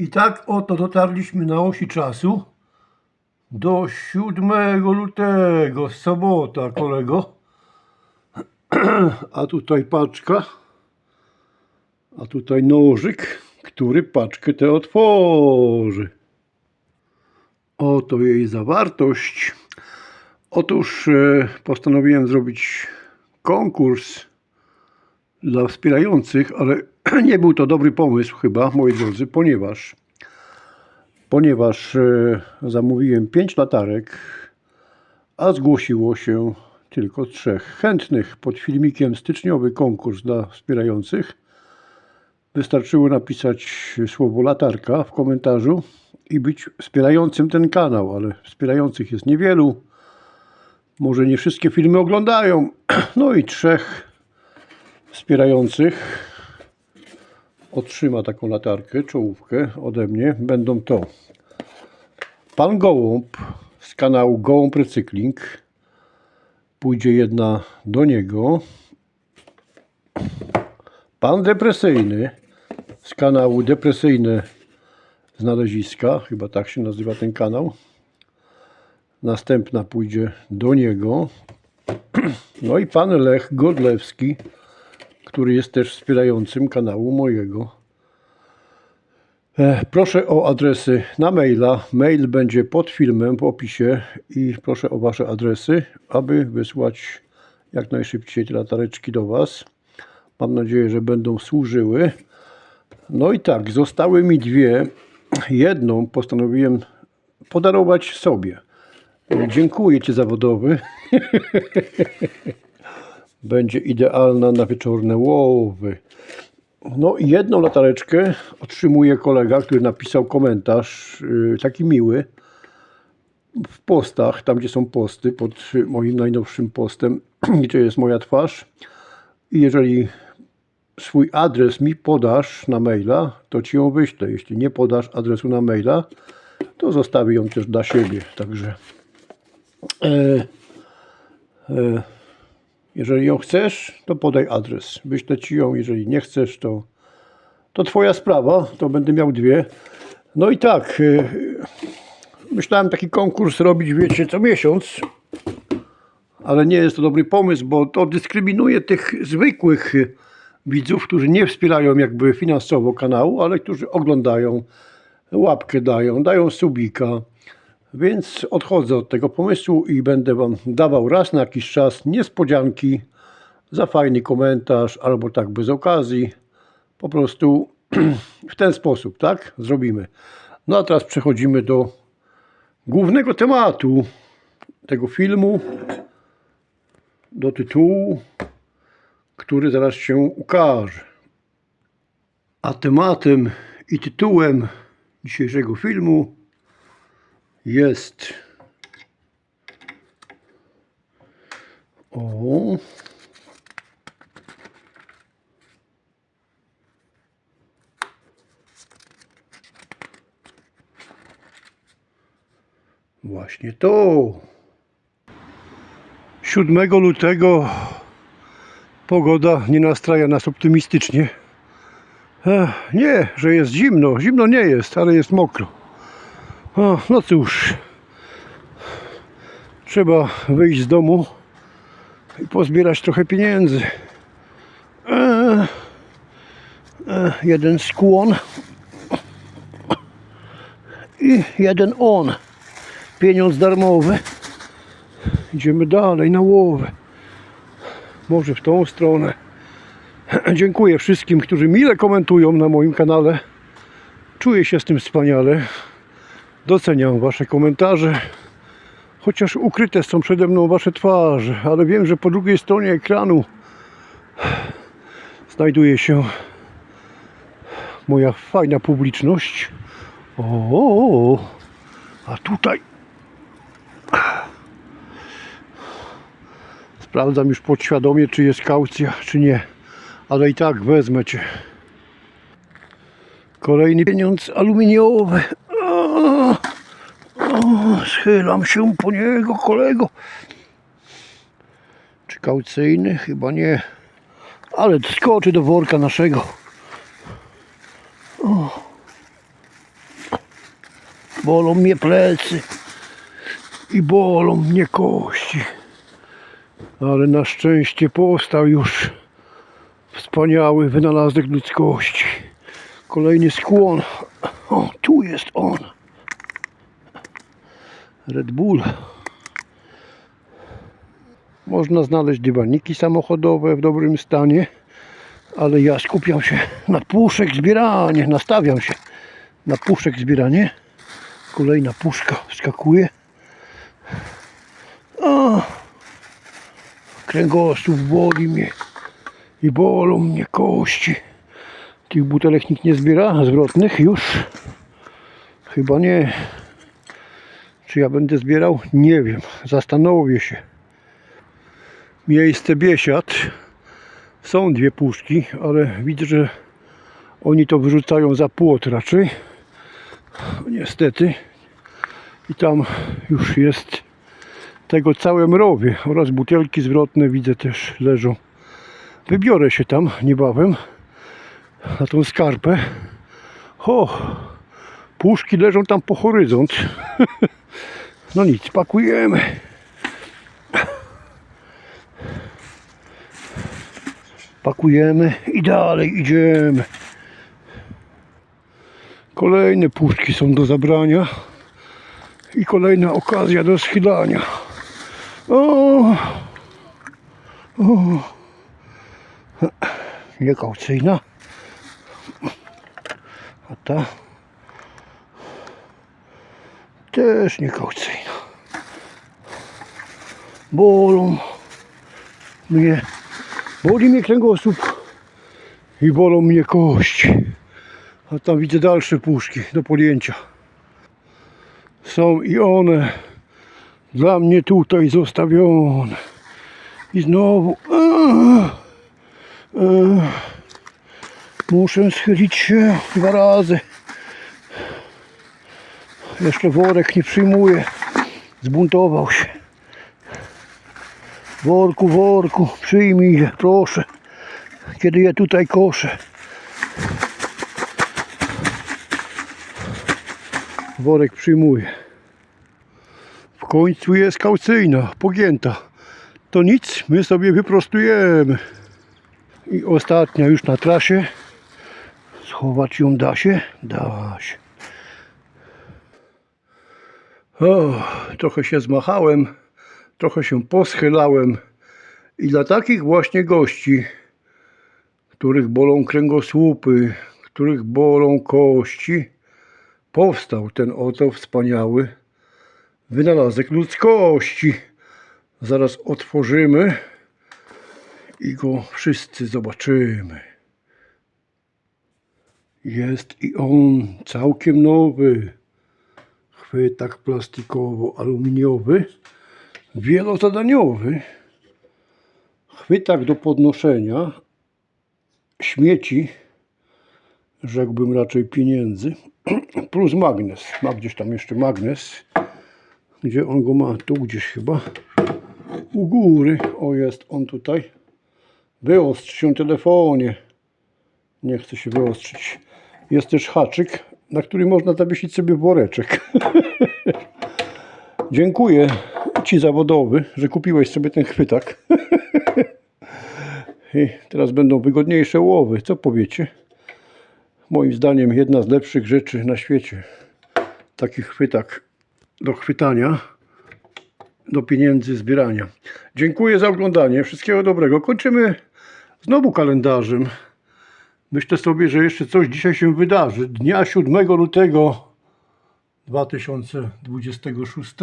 I tak oto dotarliśmy na osi czasu do 7 lutego, sobota, kolego. A tutaj paczka, a tutaj nożyk, który paczkę tę otworzy. Oto jej zawartość. Otóż e, postanowiłem zrobić konkurs dla wspierających, ale nie był to dobry pomysł chyba, moi drodzy, ponieważ ponieważ e, zamówiłem 5 latarek, a zgłosiło się tylko trzech chętnych pod filmikiem styczniowy konkurs dla wspierających. Wystarczyło napisać słowo latarka w komentarzu i być wspierającym ten kanał, ale wspierających jest niewielu. Może nie wszystkie filmy oglądają. No i trzech wspierających otrzyma taką latarkę, czołówkę ode mnie. Będą to pan Gołąb z kanału Gołąb Recykling. Pójdzie jedna do niego. Pan Depresyjny z kanału Depresyjne Znaleziska. Chyba tak się nazywa ten kanał. Następna pójdzie do niego. No i pan Lech Godlewski, który jest też wspierającym kanału mojego. E, Proszę o adresy na maila. Mail będzie pod filmem w opisie i proszę o Wasze adresy, aby wysłać jak najszybciej te latareczki do Was. Mam nadzieję, że będą służyły. No i tak, zostały mi dwie. Jedną postanowiłem podarować sobie. Dziękuję Ci zawodowy. Będzie idealna na wieczorne łowy. No i jedną latareczkę otrzymuje kolega, który napisał komentarz yy, taki miły w postach, tam gdzie są posty, pod moim najnowszym postem, gdzie jest moja twarz. I jeżeli swój adres mi podasz na maila, to ci ją wyślę. Jeśli nie podasz adresu na maila, to zostawię ją też dla siebie. Także e, e, jeżeli ją chcesz, to podaj adres. Wyślę ci ją. Jeżeli nie chcesz, to, to twoja sprawa. To będę miał dwie. No i tak. y, Myślałem taki konkurs robić, wiecie, co miesiąc. Ale nie jest to dobry pomysł, bo to dyskryminuje tych zwykłych widzów, którzy nie wspierają jakby finansowo kanału, ale którzy oglądają, łapkę dają, dają subika. Więc odchodzę od tego pomysłu i będę Wam dawał raz na jakiś czas niespodzianki za fajny komentarz albo tak bez okazji. Po prostu w ten sposób, tak? Zrobimy. No a teraz przechodzimy do głównego tematu tego filmu, do tytułu, który zaraz się ukaże. A tematem i tytułem dzisiejszego filmu jest. O. Właśnie to. 7 lutego pogoda nie nastraja nas optymistycznie. Nie, że jest zimno. Zimno nie jest, ale jest mokro. O, no cóż, trzeba wyjść z domu i pozbierać trochę pieniędzy. E, e, jeden skłon i jeden on. Pieniądz darmowy. Idziemy dalej na łowę. Może w tą stronę. Dziękuję wszystkim, którzy mile komentują na moim kanale. Czuję się z tym wspaniale. Doceniam Wasze komentarze, chociaż ukryte są przede mną Wasze twarze, ale wiem, że po drugiej stronie ekranu znajduje się moja fajna publiczność. O, a tutaj sprawdzam już podświadomie, czy jest kaucja, czy nie, ale i tak wezmę Cię. Kolejny pieniądz aluminiowy. Schylam się po niego, kolego. Czy kaucyjny? Chyba nie. Ale skoczy do worka naszego. O. Bolą mnie plecy i bolą mnie kości. Ale na szczęście powstał już wspaniały wynalazek ludzkości. Kolejny skłon. O, tu jest on. Red Bull. Można znaleźć dywaniki samochodowe w dobrym stanie, ale ja skupiam się na puszek zbieranie, nastawiam się na puszek zbieranie. Kolejna puszka wskakuje. O, kręgosłup boli mnie i bolą mnie kości. Tych butelek nikt nie zbiera, zwrotnych już? Chyba nie. Czy ja będę zbierał? Nie wiem. Zastanowię się. Miejsce biesiad. Są dwie puszki, ale widzę, że oni to wyrzucają za płot raczej. Niestety. I tam już jest tego całe mrowie oraz butelki zwrotne widzę też leżą. Wybiorę się tam niebawem na tą skarpę. O, puszki leżą tam po horyzont. No nic, pakujemy. Pakujemy i dalej idziemy. Kolejne puszki są do zabrania i kolejna okazja do schylania. O, o, niekaucyjna. A ta też niekaucyjna. Bolą mnie, boli mnie kręgosłup i bolą mnie kości. A tam widzę dalsze puszki do podjęcia. Są i one dla mnie tutaj zostawione. I znowu ah, ah, muszę schylić się dwa razy. Jeszcze worek nie przyjmuje. Zbuntował się. Worku, worku, przyjmij je, proszę. Kiedy je tutaj koszę. Worek przyjmuje. W końcu jest kaucyjna, pogięta. To nic, my sobie wyprostujemy. I ostatnia już na trasie. Schować ją da się? Da się. O, trochę się zmachałem, trochę się poschylałem. I dla takich właśnie gości, których bolą kręgosłupy, których bolą kości, powstał ten oto wspaniały wynalazek ludzkości. Zaraz otworzymy i go wszyscy zobaczymy. Jest i on całkiem nowy. Chwytak plastikowo-aluminiowy, wielozadaniowy. Chwytak do podnoszenia śmieci, rzekłbym raczej pieniędzy, plus magnes. Ma gdzieś tam jeszcze magnes. Gdzie on go ma? Tu gdzieś chyba. U góry. O, jest on tutaj. Wyostrz się telefonie. Nie chce się wyostrzyć. Jest też haczyk, na który można zawiesić sobie woreczek. Dziękuję Ci zawodowy, że kupiłeś sobie ten chwytak. I teraz będą wygodniejsze łowy. Co powiecie? Moim zdaniem jedna z lepszych rzeczy na świecie. Taki chwytak do chwytania, do pieniędzy zbierania. Dziękuję za oglądanie. Wszystkiego dobrego. Kończymy znowu kalendarzem. Myślę sobie, że jeszcze coś dzisiaj się wydarzy. Dnia 7 lutego 2026.